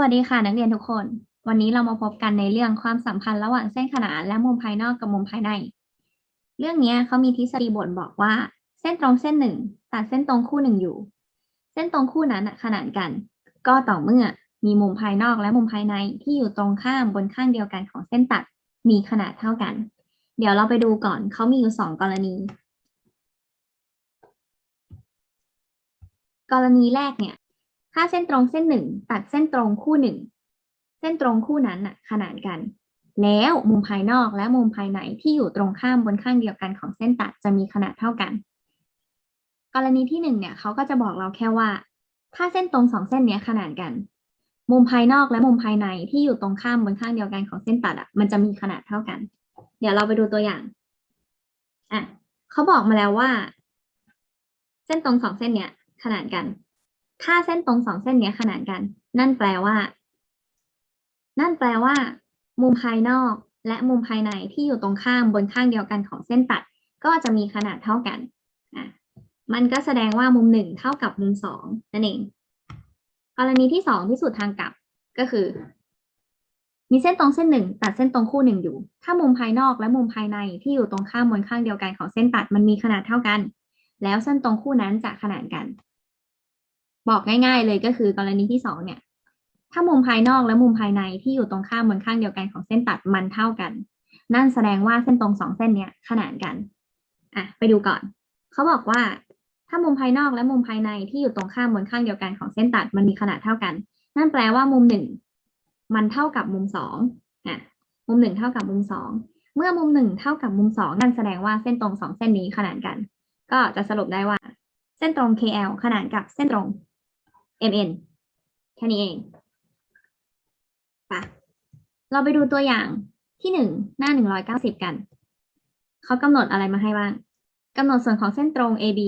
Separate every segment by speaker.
Speaker 1: วัสดีค่ะนักเรียนทุกคน วันนี้เรามาพบกันในเรื่องความสัมพันธ์ระหว่างเส้นขนานและมุมภายนอกกับมุมภายใน เรื่องนี้เขามีทฤษฎีบทบอกว่า เส้นตรงเส้นหนึ่งตัดเส้นตรงคู่หนึ่งอยู่ เส้นตรงคู่นั้นขนานกัน ก็ต่อเมื่อมีมุมภายนอกและมุมภายในที่อยู่ตรงข้ามบนข้างเดียวกันของเส้นตัดมีขนาดเท่ากัน เดี๋ยวเราไปดูก่อนเขามีอยู่สองกรณี กรณีแรกเนี่ย ถ้าเส้นตรงเส้นหนึ่งตัดเส้นตรงคู่หนึ่งเส้นตรงคู่นั้นน่ะขนานกัน แล้วมุมภายนอกและมุมภายในที่อยู่ตรงข้ามบนข้างเดียวกันของเส้นตัดจะมีขนาดเท่ากัน กรณีที่หนึ่งเนี่ยเขาก็จะบอกเราแค่ว่า ถ้าเส้นตรงสองเส้นเนี้ยขนานกัน มุมภายนอกและมุมภายในที่อยู่ตรงข้ามบนข้างเดียวกันของเส้นตัดอะมันจะมีขนาดเท่ากัน เดี๋ยวเราไปดูตัวอย่างอะเขาบอกมาแล้วว่า เส้นตรงสองเส้นเนี้ยขนานกัน ถ้าเส้นตรงสองเส้นเนี้ยขนานกัน นั่นแปลว่า นั่นแปลว่า มุมภายนอกและมุมภายในที่อยู่ตรงข้ามบนข้างเดียวกันของเส้นตัด ก็จะมีขนาดเท่ากันอะมันก็แสดงว่ามุมหนึ่งเท่ากับมุมสองนั่นเอง กรณีที่สองพิสูจน์ทางกลับก็คือ มีเส้นตรงเส้นหนึ่งตัดเส้นตรงคู่หนึ่งอยู่ ถ้ามุมภายนอกและมุมภายในที่อยู่ตรงข้ามบนข้างเดียวกันของเส้นตัดมันมีขนาดเท่ากัน แล้วเส้นตรงคู่นั้นจะขนานกัน บอกง่าย ๆ เลยก็คือกรณีที่สองเนี่ย ถ้ามุมภายนอกและมุมภายในที่อยู่ตรงข้ามบนข้างเดียวกันของเส้นตัดมันเท่ากัน นั่นแสดงว่าเส้นตรงสองเส้นเนี้ยขนานกันอะไปดูก่อน เขาบอกว่าถ้ามุมภายนอกและมุมภายในที่อยู่ตรงข้ามบนข้างเดียวกันของเส้นตัดมันมีขนาดเท่ากัน นั่นแปลว่ามุมหนึ่งมันเท่ากับมุมสองอะมุมหนึ่งเท่ากับมุมสองเมื่อมุมหนึ่งเท่ากับมุมสองนั่นแสดงว่าเส้นตรงสองเส้นนี้ขนานกัน ก็จะสรุปได้ว่า เส้นตรง KL ขนานกับเส้นตรง MN แค่นี้เองปะเราไปดูตัวอย่างที่หนึ่งหน้าหนึ่งร้อยเก้าสิบกัน เขากำหนดอะไรมาให้บ้างกำหนดส่วนของเส้นตรง AB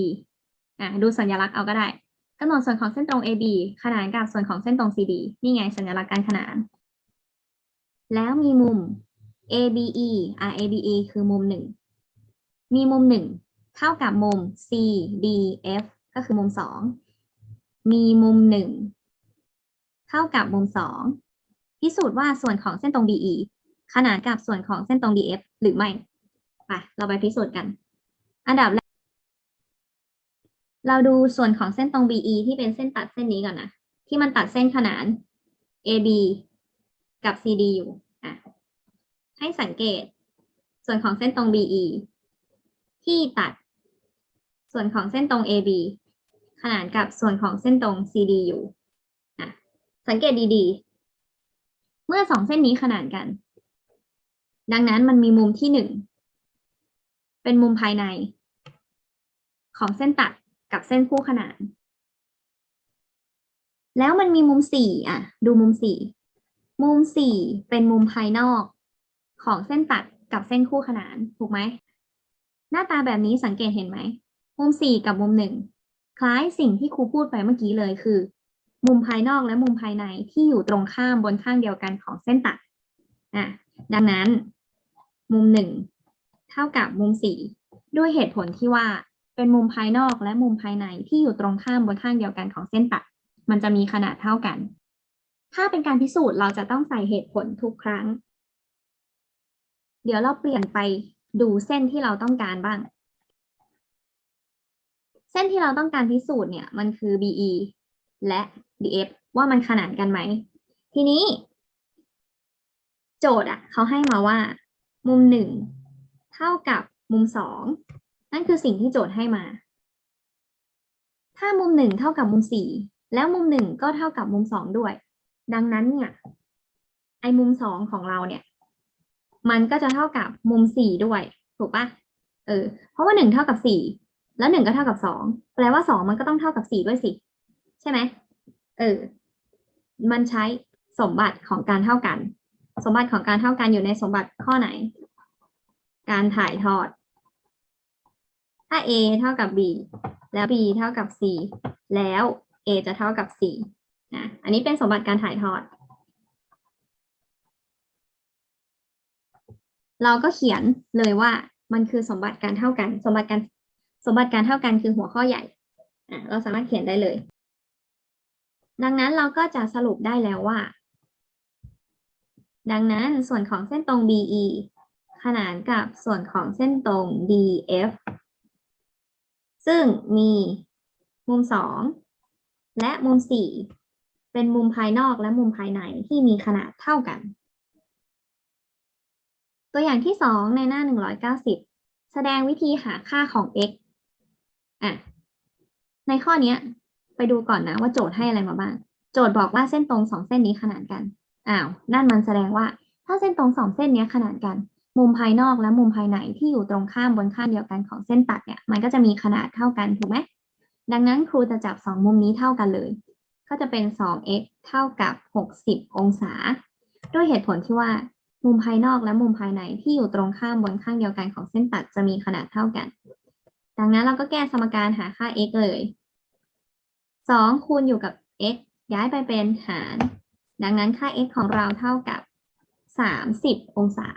Speaker 1: อะดูสัญลักษณ์เอาก็ได้กำหนดส่วนของเส้นตรง AB ขนานกับส่วนของเส้นตรง CD นี่ไงสัญลักษณ์การขนาน แล้วมีมุม ABE อะ ABE คือมุมหนึ่งมีมุมหนึ่งเท่ากับมุม CDF ก็คือมุมสอง มีมุมหนึ่งเท่ากับมุมสองพิสูจน์ว่าส่วนของเส้นตรง DE ขนานกับส่วนของเส้นตรง DF หรือไม่ไปเราไปพิสูจน์กัน อันดับแรกเราดูส่วนของเส้นตรง BE ที่เป็นเส้นตัดเส้นนี้ก่อนนะ ที่มันตัดเส้นขนาน AB กับ CD อยู่อะให้สังเกต ส่วนของเส้นตรง BE ที่ตัด ส่วนของเส้นตรง AB ขนานกับส่วนของเส้นตรง CD อยู่อะสังเกตดีๆ เมื่อสองเส้นนี้ขนานกัน ดังนั้นมันมีมุมที่หนึ่งเป็นมุมภายใน ของเส้นตัดกับเส้นคู่ขนาน แล้วมันมีมุมสี่อะ ดูมุมสี่มุมสี่เป็นมุมภายนอก ของเส้นตัดกับเส้นคู่ขนาน ถูกไหม หน้าตาแบบนี้สังเกตเห็นไหม มุมสี่กับมุมหนึ่ง คล้ายสิ่งที่ครูพูดไปเมื่อกี้เลยคือ มุมภายนอกและมุมภายในที่อยู่ตรงข้ามบนข้างเดียวกันของเส้นตัดอะดังนั้น มุมหนึ่งเท่ากับมุมสี่ด้วยเหตุผลที่ว่าเป็นมุมภายนอกและมุมภายในที่อยู่ตรงข้ามบนข้างเดียวกันของเส้นตัด มันจะมีขนาดเท่ากัน ถ้าเป็นการพิสูจน์เราจะต้องใส่เหตุผลทุกครั้ง เดี๋ยวเราเปลี่ยนไปดูเส้นที่เราต้องการบ้าง เส้นที่เราต้องการพิสูจน์เนี่ยมันคือ BE และ DF ว่ามันขนานกันไหม ทีนี้ โจทย์อะเขาให้มาว่า มุมหนึ่งเท่ากับมุมสองนั่นคือสิ่งที่โจทย์ให้มา ถ้ามุมหนึ่งเท่ากับมุมสี่แล้วมุมหนึ่งก็เท่ากับมุมสองด้วย ดังนั้นเนี่ยไอ้มุมสองของเราเนี่ย มันก็จะเท่ากับมุมสี่ด้วย ถูกปะเออ เพราะว่าหนึ่งเท่ากับสี่ แล้วหนึ่งก็เท่ากับสองแปลว่าสองมันก็ต้องเท่ากับสี่ด้วยสิ ใช่ไหมเออ มันใช้สมบัติของการเท่ากัน สมบัติของการเท่ากันอยู่ในสมบัติข้อไหน การถ่ายทอด ถ้า a เท่ากับ b แล้ว b เท่ากับ c แล้ว a จะเท่ากับ c นะอันนี้เป็นสมบัติการถ่ายทอด เราก็เขียนเลยว่ามันคือสมบัติการเท่ากัน สมบัติการ สมบัติการเท่ากันคือหัวข้อใหญ่ เราสามารถเขียนได้เลย ดังนั้นเราก็จะสรุปได้แล้วว่า ดังนั้นส่วนของเส้นตรง BE ขนานกับส่วนของเส้นตรง DF ซึ่งมีมุม 2 และมุม 4 เป็นมุมภายนอกและมุมภายในที่มีขนาดเท่ากัน ตัวอย่างที่ 2 ในหน้า 190 แสดงวิธีหาค่าของ x อะในข้อเนี้ย ไปดูก่อนนะว่าโจทย์ให้อะไรมาบ้าง โจทย์บอกว่าเส้นตรงสองเส้นนี้ขนานกันอ้าวนั่นมันแสดงว่า ถ้าเส้นตรงสองเส้นนี้ขนานกัน มุมภายนอกและมุมภายในที่อยู่ตรงข้ามบนข้างเดียวกันของเส้นตัดเนี่ยมันก็จะมีขนาดเท่ากันถูกไหมดังนั้นครูจะจับสองมุมนี้เท่ากันเลย ก็จะเป็น 2x เท่ากับ 60 องศา ด้วยเหตุผลที่ว่ามุมภายนอกและมุมภายในที่อยู่ตรงข้ามบนข้างเดียวกันของเส้นตัดจะมีขนาดเท่ากัน ดังนั้นเราก็แก้สมการหาค่า x เลย 2 คูณอยู่กับ x ย้ายไปเป็นหาร ดังนั้นค่า x ของเราเท่ากับ 30 องศา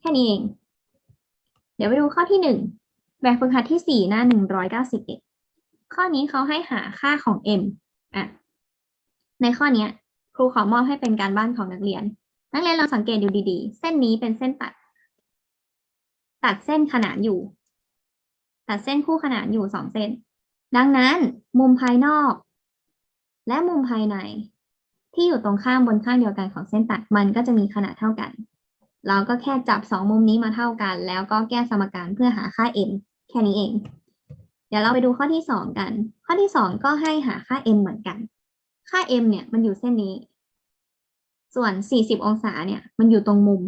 Speaker 1: แค่นี้เอง เดี๋ยวไปดูข้อที่ 1 แบบฝึกหัดที่ 4 หน้า 191 ข้อนี้เขาให้หาค่าของ m อะ ในข้อนี้ครูขอมอบให้เป็นการบ้านของนักเรียน นักเรียนลองสังเกตดูดีๆ เส้นนี้เป็นเส้นตัด ตัดเส้นขนานอยู่ ตัดเส้นคู่ขนานอยู่สองเส้น ดังนั้น มุมภายนอก และมุมภายใน ที่อยู่ตรงข้ามบนข้างเดียวกันของเส้นตัดมันก็จะมีขนาดเท่ากัน เราก็แค่จับสองมุมนี้มาเท่ากัน แล้วก็แก้สมการเพื่อหาค่า m แค่นี้เอง เดี๋ยวเราไปดูข้อที่สองกัน ข้อที่สองก็ให้หาค่า m เหมือนกัน ค่า m เนี่ยมันอยู่เส้นนี้ ส่วน 40 องศาเนี่ยมันอยู่ตรงมุม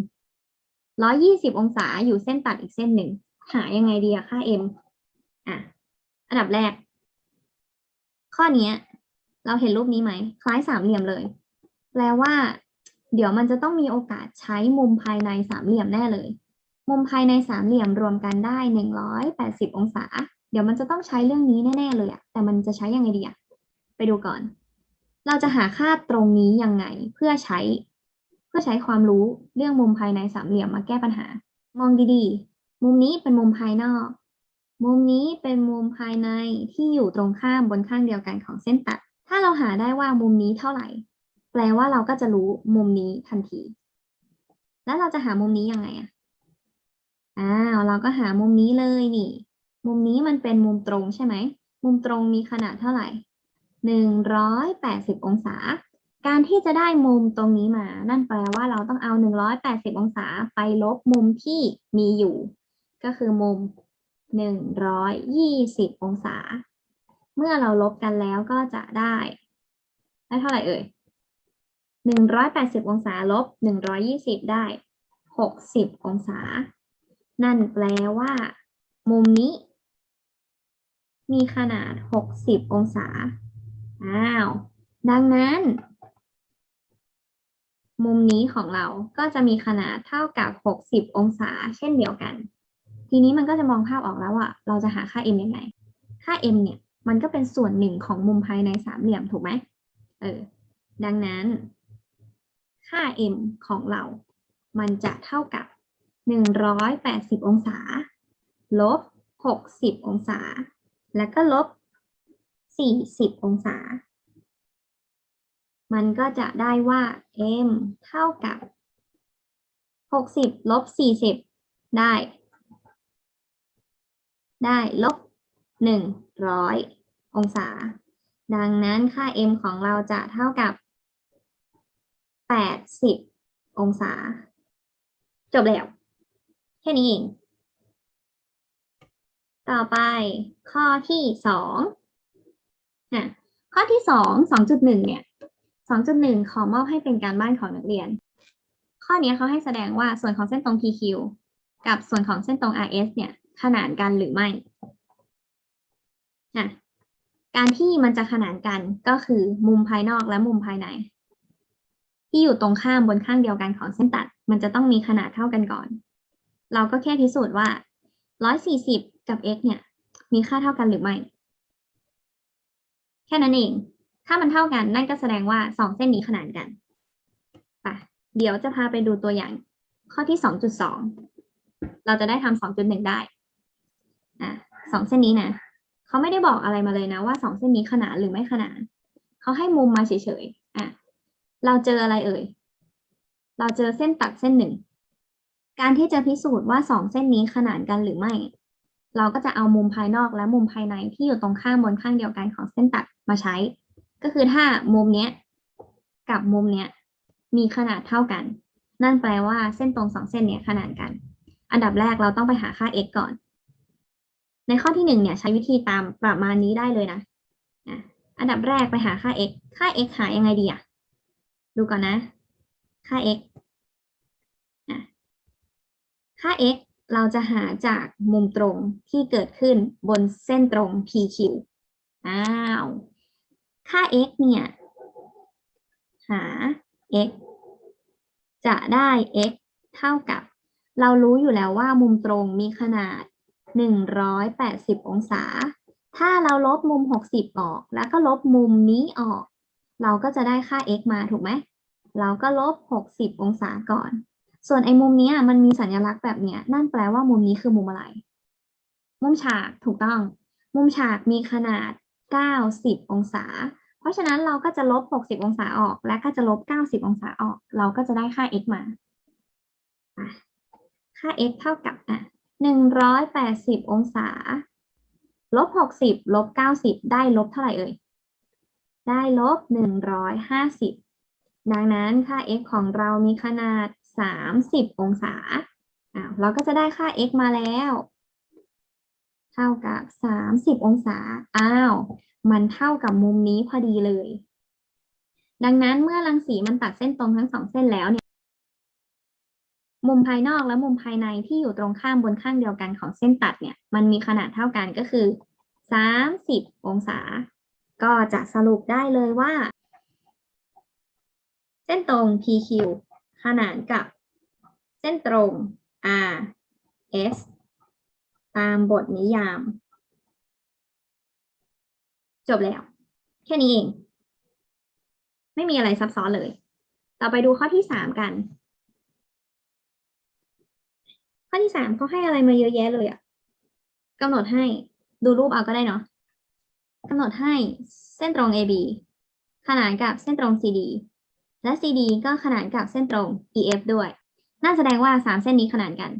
Speaker 1: 120 องศาอยู่เส้นตัดอีกเส้นหนึ่งหายังไงดีอะค่า m อะอันดับแรก ข้อนี้เราเห็นรูปนี้ไหม คล้ายสามเหลี่ยมเลย แปลว่า เดี๋ยวมันจะต้องมีโอกาสใช้มุมภายในสามเหลี่ยมแน่เลย มุมภายในสามเหลี่ยมรวมกันได้180องศา เดี๋ยวมันจะต้องใช้เรื่องนี้แน่ ๆ เลยอะแต่มันจะใช้ยังไงดีอะไปดูก่อน เราจะหาค่าตรงนี้ยังไงเพื่อใช้ เพื่อใช้ความรู้เรื่องมุมภายในสามเหลี่ยมมาแก้ปัญหา มองดีๆ มุมนี้เป็นมุมภายนอก มุมนี้เป็นมุมภายในที่อยู่ตรงข้ามบนข้างเดียวกันของเส้นตัด ถ้าเราหาได้ว่ามุมนี้เท่าไหร่ แปลว่าเราก็จะรู้มุมนี้ทันที แล้วเราจะหามุมนี้ยังไงอะอ้าว เราก็หามุมนี้เลยนี่ มุมนี้มันเป็นมุมตรงใช่ไหม มุมตรงมีขนาดเท่าไหร่หนึ่งร้อยแปดสิบองศา การที่จะได้มุมตรงนี้มา นั่นแปลว่าเราต้องเอาหนึ่งร้อยแปดสิบองศาไปลบมุมที่มีอยู่ ก็คือมุม หนึ่งร้อยยี่สิบองศา เมื่อเราลบกันแล้วก็จะได้ ได้เท่าไหร่เอ่ยหนึ่งร้อยแปดสิบองศาลบหนึ่งร้อยี่สิบได้หกสิบองศา นั่นแปลว่า มุมนี้ มีขนาดหกสิบองศา อ้าว ดังนั้น มุมนี้ของเราก็จะมีขนาดเท่ากับ 60 องศา เช่นเดียวกัน ทีนี้มันก็จะมองภาพออกแล้วว่าเราจะหาค่า m ยังไง ค่า m เนี่ย มันก็เป็นส่วนหนึ่งของมุมภายในสามเหลี่ยมถูกไหมเออ ดังนั้น ค่า m ของเรา มันจะเท่ากับ 180 องศา ลบ 60 องศา แล้วก็ลบ 40 องศา มันก็จะได้ว่า m เท่ากับ 60 ลบ 40 ได้ ได้ลบ 100 องศา ดังนั้นค่า m ของเราจะเท่ากับ 80 องศา จบแล้ว แค่นี้เอง ต่อไปข้อที่สองอะข้อที่สองสองจุดหนึ่งเนี่ยสองจุดหนึ่งขอมอบให้เป็นการบ้านของนักเรียน ข้อนี้เขาให้แสดงว่าส่วนของเส้นตรง PQ กับส่วนของเส้นตรง RS เนี่ย ขนานกันหรือไม่อะการที่มันจะขนานกันก็คือมุมภายนอกและมุมภายใน ที่อยู่ตรงข้ามบนข้างเดียวกันของเส้นตัด มันจะต้องมีขนาดเท่ากันก่อน เราก็แค่พิสูจน์ว่า 140 กับ x เนี่ย มีค่าเท่ากันหรือไม่ แค่นั้นเอง ถ้ามันเท่ากันนั่นก็แสดงว่าสองเส้นนี้ขนานกันไปเดี๋ยวจะพาไปดูตัวอย่าง ข้อที่ 2.2 เราจะได้ทำ2.1 ได้ อะสองเส้นนี้นะเขาไม่ได้บอกอะไรมาเลยนะว่าสองเส้นนี้ขนานหรือไม่ขนานเขาให้มุมมาเฉยๆอะเราเจออะไรเอ่ย เราเจอเส้นตัดเส้นหนึ่ง การที่จะพิสูจน์ว่าสองเส้นนี้ขนานกันหรือไม่ เราก็จะเอามุมภายนอกและมุมภายในที่อยู่ตรงข้ามบนข้างเดียวกันของเส้นตัดมาใช้ ก็คือถ้ามุมเนี้ยกับมุมเนี้ยมีขนาดเท่ากัน นั่นแปลว่าเส้นตรงสองเส้นเนี้ยขนานกัน อันดับแรกเราต้องไปหาค่า x ก่อน ในข้อที่หนึ่งเนี่ยใช้วิธีตามประมาณนี้ได้เลยนะอะอันดับแรกไปหาค่า x ค่า x หายังไงดีอะดูก่อนนะ ค่า x อะค่า x เราจะหาจากมุมตรงที่เกิดขึ้นบนเส้นตรง PQ อ้าว ค่า x เนี่ย หา x จะได้ x เท่ากับ เรารู้อยู่แล้วว่ามุมตรงมีขนาด 180 องศา ถ้าเราลบมุม 60 ออก แล้วก็ลบมุมนี้ออก เราก็จะได้ค่า x มาถูกไหม เราก็ลบ 60 องศาก่อน ส่วนไอ้มุมนี้มันมีสัญลักษณ์แบบเนี้ย นั่นแปลว่ามุมนี้คือมุมอะไร มุมฉากถูกต้อง มุมฉากมีขนาด 90 องศา เพราะฉะนั้นเราก็จะลบ 60 องศาออก และก็จะลบ 90 องศาออก เราก็จะได้ค่า x มา ค่า x เท่ากับอะ 180 องศา ลบ 60 ลบ 90 ได้ลบเท่าไหร่เอ่ย ได้ลบ 150 ดังนั้นค่า x ของเรามีขนาด 30 องศาอ้าวเราก็จะได้ค่า x มาแล้ว เท่ากับ 30 องศา อ้าว มันเท่ากับมุมนี้พอดีเลย ดังนั้นเมื่อรังสีมันตัดเส้นตรงทั้งสองเส้นแล้วเนี่ย มุมภายนอกและมุมภายในที่อยู่ตรงข้ามบนข้างเดียวกันของเส้นตัดเนี่ย มันมีขนาดเท่ากันก็คือ 30 องศา ก็จะสรุปได้เลยว่า เส้นตรง PQ ขนานกับเส้นตรง RS ตามบทนิยาม จบแล้ว แค่นี้เอง ไม่มีอะไรซับซ้อนเลย ต่อไปดูข้อที่สามกัน ข้อที่สามเขาให้อะไรมาเยอะแยะเลยอะกำหนดให้ดูรูปเอาก็ได้เนาะกำหนดให้เส้นตรง AB ขนานกับเส้นตรง CD และ CD ก็ขนานกับเส้นตรง EF ด้วยน่าแสดงว่าสามเส้นนี้ขนานกัน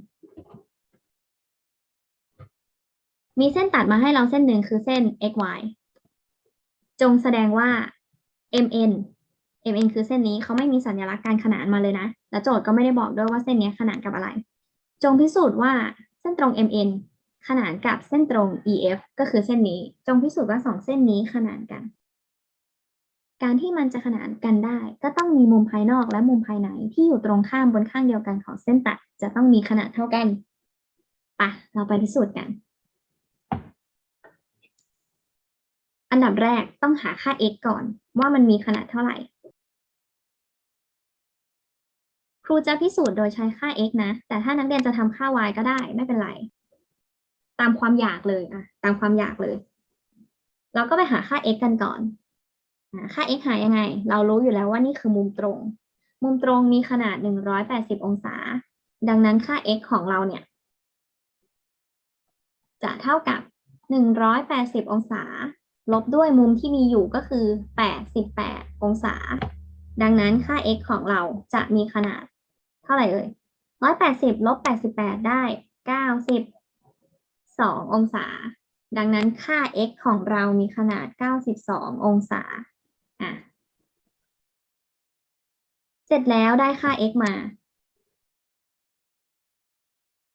Speaker 1: มีเส้นตัดมาให้เราเส้นหนึ่งคือเส้น xy จงแสดงว่า mn mn คือเส้นนี้เขาไม่มีสัญลักษณ์การขนานมาเลยนะ และโจทย์ก็ไม่ได้บอกด้วยว่าเส้นนี้ขนานกับอะไร จงพิสูจน์ว่าเส้นตรง mn ขนานกับเส้นตรง ef ก็คือเส้นนี้ จงพิสูจน์ว่าสองเส้นนี้ขนานกัน การที่มันจะขนานกันได้ ก็ต้องมีมุมภายนอกและมุมภายในที่อยู่ตรงข้ามบนข้างเดียวกันของเส้นตัดจะต้องมีขนาดเท่ากันปะเราไปพิสูจน์กัน อันดับแรกต้องหาค่า x ก่อนว่ามันมีขนาดเท่าไหร่ รูจะพิสูจน์โดยใช้ค่า x นะ แต่ถ้านักเรียนจะทำค่า y ก็ได้ไม่เป็นไร ตามความอยากเลยอะตามความอยากเลย เราก็ไปหาค่า x กันก่อน ค่า x หายังไง เรารู้อยู่แล้วว่านี่คือมุมตรง มุมตรงมีขนาด 180 องศา ดังนั้นค่า x ของเราเนี่ย จะเท่ากับ 180 องศา ลบด้วยมุมที่มีอยู่ก็คือ 88 องศา ดังนั้นค่า x ของเราจะมีขนาด เท่าไหร่เอ่ย180ลบ88ได้92ององศา ดังนั้นค่า x ของเรามีขนาด92ององศาอะเสร็จแล้วได้ค่า x มา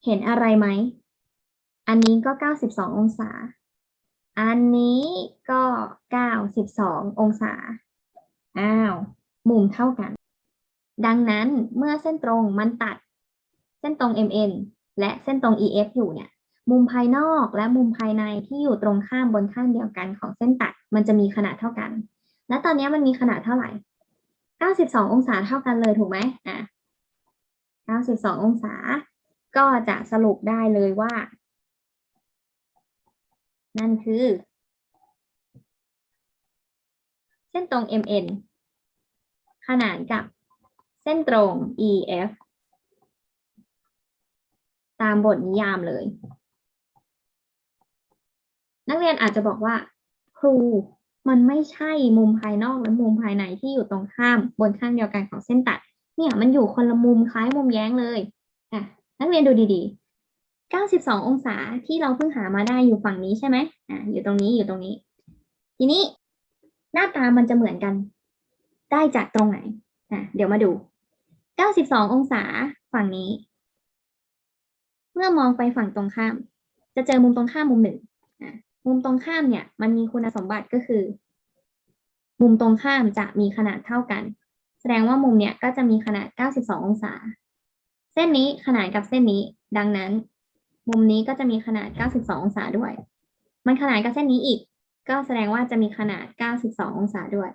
Speaker 1: เห็นอะไรไหม อันนี้ก็92ององศา อันนี้ก็92องศา อ้าว มุมเท่ากัน ดังนั้นเมื่อเส้นตรงมันตัดเส้นตรง MN และเส้นตรง EF อยู่เนี่ย มุมภายนอกและมุมภายในที่อยู่ตรงข้ามบนข้างเดียวกันของเส้นตัด มันจะมีขนาดเท่ากัน และตอนนี้มันมีขนาดเท่าไหร่ 92 องศาเท่ากันเลยถูกไหมอะ 92 องศา ก็จะสรุปได้เลยว่า นั่นคือ เส้นตรง MN ขนานกับ เส้นตรง EF ตามบทนิยามเลย นักเรียนอาจจะบอกว่า ครูมันไม่ใช่มุมภายนอกและมุมภายในที่อยู่ตรงข้ามบนข้างเดียวกันของเส้นตัด เนี่ยมันอยู่คนละมุมคล้ายมุมแย้งเลยอะนักเรียนดูดีๆ 92 องศาที่เราเพิ่งหามาได้อยู่ฝั่งนี้ใช่ไหมอะอยู่ตรงนี้อยู่ตรงนี้ ทีนี้หน้าตามันจะเหมือนกัน ได้จากตรงไหนอะเดี๋ยวมาดู 92 องศาฝั่งนี้ เมื่อมองไปฝั่งตรงข้าม จะเจอมุมตรงข้ามมุมหนึ่งมุมตรงข้ามเนี่ย มันมีคุณสมบัติก็คือ มุมตรงข้ามจะมีขนาดเท่ากัน แสดงว่ามุมเนี่ยก็จะมีขนาด 92 องศา เส้นนี้ขนานกับเส้นนี้ ดังนั้น มุมนี้ก็จะมีขนาด 92 องศาด้วย มันขนานกับเส้นนี้อีก ก็แสดงว่าจะมีขนาด 92 องศาด้วย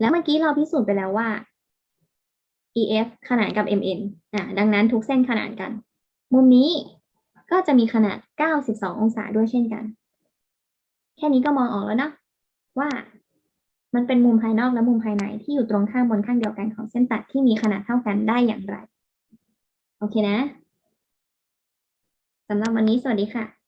Speaker 1: แล้วเมื่อกี้เราพิสูจน์ไปแล้วว่า EF ขนานกับ MN อะดังนั้นทุกเส้นขนานกัน มุมนี้ก็จะมีขนาด 92 องศาด้วยเช่นกัน แค่นี้ก็มองออกแล้วนะว่ามันเป็นมุมภายนอกและมุมภายในที่อยู่ตรงข้ามบนข้างเดียวกันของเส้นตัดที่มีขนาดเท่ากันได้อย่างไร โอเคนะสำหรับวันนี้สวัสดีค่ะ